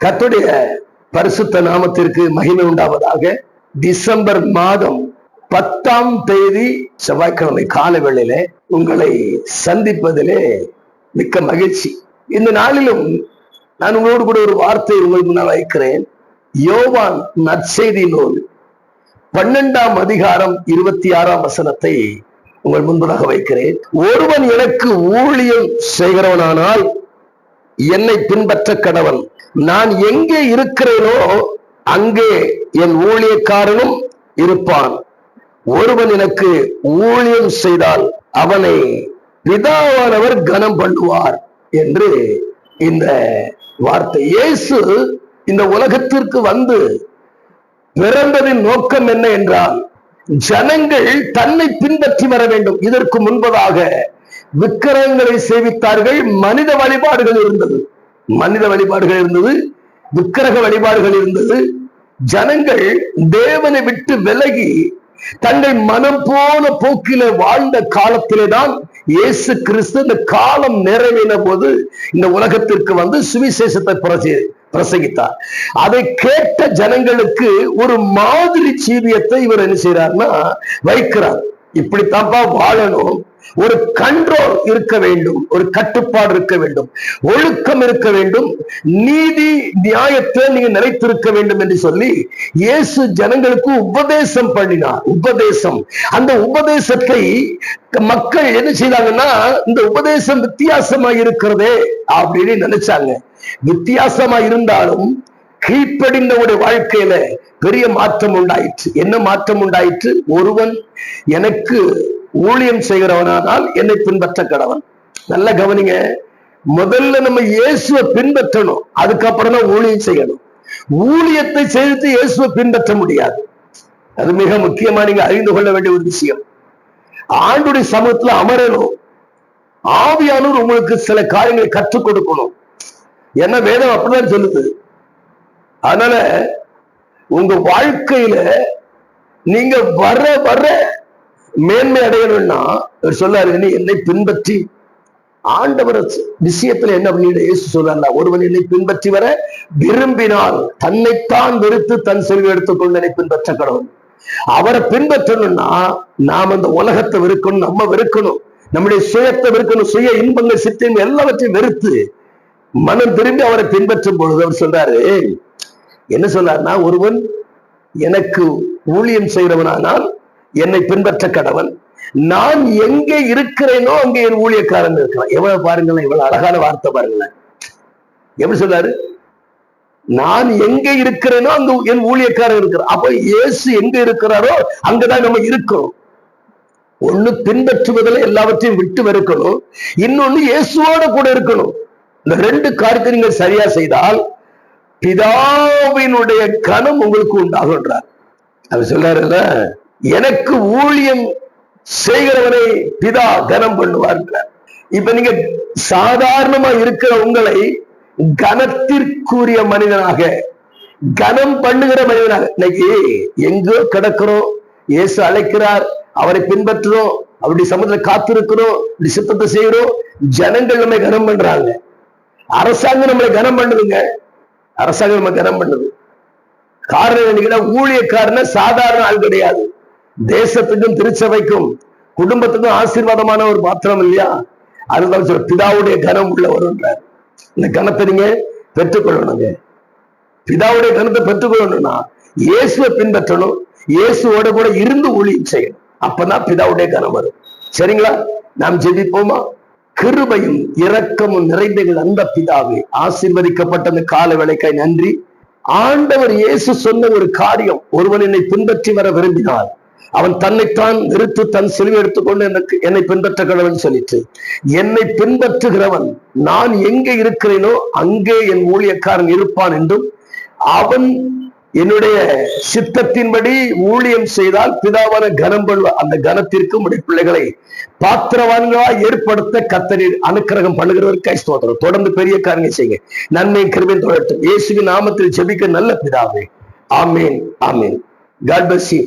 கத்துடைய பரிசுத்த நாமத்திற்கு மகிமை உண்டாவதாக டிசம்பர் மாதம் பத்தாம் தேதி செவ்வாய்க்கிழமை கால வேளையில உங்களை சந்திப்பதிலே மிக்க மகிழ்ச்சி. இந்த நாளிலும் நான் உங்களோடு கூட ஒரு வார்த்தை உங்கள் முன்னால் வைக்கிறேன் யோவான் நற்செய்தி நூல் பன்னெண்டாம் அதிகாரம் இருபத்தி ஆறாம் வசனத்தை உங்கள் முன்பதாக வைக்கிறேன். ஒருவன் எனக்கு ஊழியம் செய்கிறவனானால் என்னை பின்பற்ற கடவன் நான் எங்கே இருக்கிறேனோ அங்கே என் ஊழியக்காரனும் இருப்பான். ஒருவன் எனக்கு ஊழியம் செய்தால் அவனை பிதாவானவர் கனம் பண்ணுவார் என்று இந்த வார்த்தை. இயேசு இந்த உலகத்திற்கு வந்து பிறந்ததின் நோக்கம் என்ன என்றால் ஜனங்கள் தன்னை பின்பற்றி வர வேண்டும். இதற்கு முன்பதாக விக்கிரகங்களை சேவித்தார்கள். மனித வழிபாடுகள் இருந்தது. மனித வழிபாடுகள் இருந்தது. விக்கிரக வழிபாடுகள் இருந்தது. ஜனங்கள் தேவனை விட்டு விலகி தங்கள் மனம் போன போக்கில வாழ்ந்த காலத்திலே தான் இயேசு கிறிஸ்து இந்த காலம் நிறைவேன போது இந்த உலகத்திற்கு வந்து சுவிசேஷத்தை பிரசி பிரசங்கித்தார். அதை கேட்ட ஜனங்களுக்கு ஒரு மாதிரி ஜீவியத்தை இவர் என்ன செய்யறாருன்னா வைக்கிறார். இப்படித்தான்ப்பா வாழணும். ஒரு கண்ட்ரோல் இருக்க வேண்டும் ஒரு கட்டுப்பாடு இருக்க வேண்டும் ஒழுக்கம் இருக்க வேண்டும் நீதி நியாயத்தை நீங்க நிலைத்திருக்க வேண்டும் என்று சொல்லி இயேசு ஜனங்களுக்கு உபதேசம் பண்ணினார். உபதேசம். அந்த உபதேசத்தை மக்கள் என்ன செய்தாங்கன்னா இந்த உபதேசம் வித்தியாசமா இருக்கிறதே அப்படின்னு நினைச்சாங்க. வித்தியாசமா இருந்தாலும் கீழ்ப்படிந்தவுடைய வாழ்க்கையில பெரிய மாற்றம் உண்டாயிற்று. என்ன மாற்றம் உண்டாயிற்று? ஒருவன் எனக்கு ஊழியம் செய்கிறவனானால் என்னை பின்பற்ற கடவன் நல்ல கவனிங்க. முதல்ல நம்ம இயேசுவை பின்பற்றணும். அதுக்கப்புறம் தான் ஊழியம் செய்யணும். ஊழியத்தை செய்து இயேசுவை பின்பற்ற முடியாது. அது மிக முக்கியமா நீங்க அறிந்து கொள்ள வேண்டிய ஒரு விஷயம். ஆண்டுடைய சமூகத்துல அமரணும். ஆவியானவர் உங்களுக்கு சில காரியங்களை கற்றுக் கொடுக்கணும். என்ன வேதம் அப்படிதான் சொல்லுது. அதனால உங்க வாழ்க்கையில நீங்க வர வர மேன்மை அடையணும்னா இவர் சொல்லாரு என்னை பின்பற்றி. ஆண்டவர் விஷயத்துல என்ன பண்ணிட? இயேசு சொல்றாங்க ஒருவன் என்னை பின்பற்றி வர விரும்பினால் தன்னைத்தான் வெறுத்து தன் செல்வி எடுத்துக்கொண்டு என்னை பின்பற்ற கடவுள் அவரை பின்பற்றணும்னா நாம் அந்த உலகத்தை வெறுக்கணும் நம்ம வெறுக்கணும். நம்முடைய சுயத்தை வெறுக்கணும் சுய இன்பங்கள் சித்தம் எல்லாவற்றையும் வெறுத்து மனம் திரும்பி அவரை பின்பற்றும் பொழுது அவர் சொல்றாரு என்ன சொல்றாருன்னா ஒருவன் எனக்கு ஊழியம் செய்கிறவனானால் என்னை பின்பற்ற கடவன். நான் எங்கே இருக்கிறேனோ அங்கே என் ஊழியக்காரன் இருக்கிறான். எவ்வளவு பாருங்களேன் இவ்வளவு அழகான வார்த்தை பாருங்களேன். எப்படி சொல்றாரு? நான் எங்க இருக்கிறேனோ அங்க என் ஊழியக்காரன் இருக்கிறான். அப்ப இயேசு எங்க இருக்கிறாரோ அங்கதான் நம்ம இருக்கிறோம் ஒண்ணு பின்பற்றுவதில் எல்லாவற்றையும் விட்டு வெறுக்கணும். இன்னொன்னு இயேசுவோட கூட இருக்கணும். இந்த ரெண்டு காரியத்தை நீங்கள் சரியா செய்தால் பிதாவினுடைய கனம் உங்களுக்கு உண்டாகுன்றார் அவர் சொல்றாருல்ல எனக்கு ஊழியம் செய்கிறவனை பிதா கனம் பண்ணுவார் இப்ப நீங்க சாதாரணமா இருக்கிற உங்களை கனத்திற்குரிய மனிதனாக கனம் பண்ணுகிற மனிதனாக இன்னைக்கு எங்கோ கிடக்கிறோம் இயேசு அழைக்கிறார் அவரை பின்பற்றுறோம் அப்படி சமத்துல காத்திருக்கிறோம் இப்படி சித்தத்தை செய்யறோம் ஜனங்கள் நம்மை கனம் பண்றாங்க. அரசாங்கம் நம்மளை கனம் பண்ணுதுங்க. அரசாங்கம் நம்ம கனம் பண்ணுது. காரணம் என்னன்னா ஊழியக்காரன சாதாரண ஆள் கிடையாது. தேசத்துக்கும் திருச்சபைக்கும் குடும்பத்துக்கும் ஆசீர்வாதமான ஒரு பாத்திரம் இல்லையா? அதுதான் சொல்ற பிதாவுடைய கனம் உள்ள வருன்றார் இந்த கணத்தை நீங்க பெற்றுக்கொள்ளணுங்க. பிதாவுடைய கணத்தை பெற்றுக்கொள்ளணும்னா இயேசுவை பின்பற்றணும். இயேசுவோட கூட இருந்து ஊழியம் செய்யணும். அப்பதான் பிதாவுடைய கனம் வரும். சரிங்களா? நாம் ஜெபிப்போமா? கிருபையும் இரக்கமும் நிறைந்தகள் அந்த பிதாவே ஆசீர்வதிக்கப்பட்ட அந்த கால வேலைக்காய் நன்றி. ஆண்டவர் இயேசு சொன்ன ஒரு காரியம் ஒருவன் என்னை பின்பற்றி வர விரும்பினார் அவன் தன்னைத்தான் நிறுத்து தன் சிலுவை எடுத்துக்கொண்டு எனக்கு என்னை பின்பற்ற கடவன் சொல்லிட்டு என்னை பின்பற்றுகிறவன் நான் எங்கே இருக்கிறேனோ அங்கே என் ஊழியக்காரன் இருப்பான் என்றும் அவன் என்னுடைய சித்தத்தின்படி ஊழியம் செய்தால் பிதாவான கனம் பண்ணுவ அந்த கனத்திற்கு உடைய பிள்ளைகளை பாத்திரவான்களா ஏற்படுத்த கத்தரில் அனுக்கிரகம் பண்ணுகிறவர் கை ஸ்தோத்திரம். தொடர்ந்து பெரிய காரணம் செய்யுங்க. நன்மை கிருபை தொடரட்டும் இயேசுவின் நாமத்தில் ஜெபிக்க நல்ல பிதாவே. ஆமேன் ஆமேன். God bless you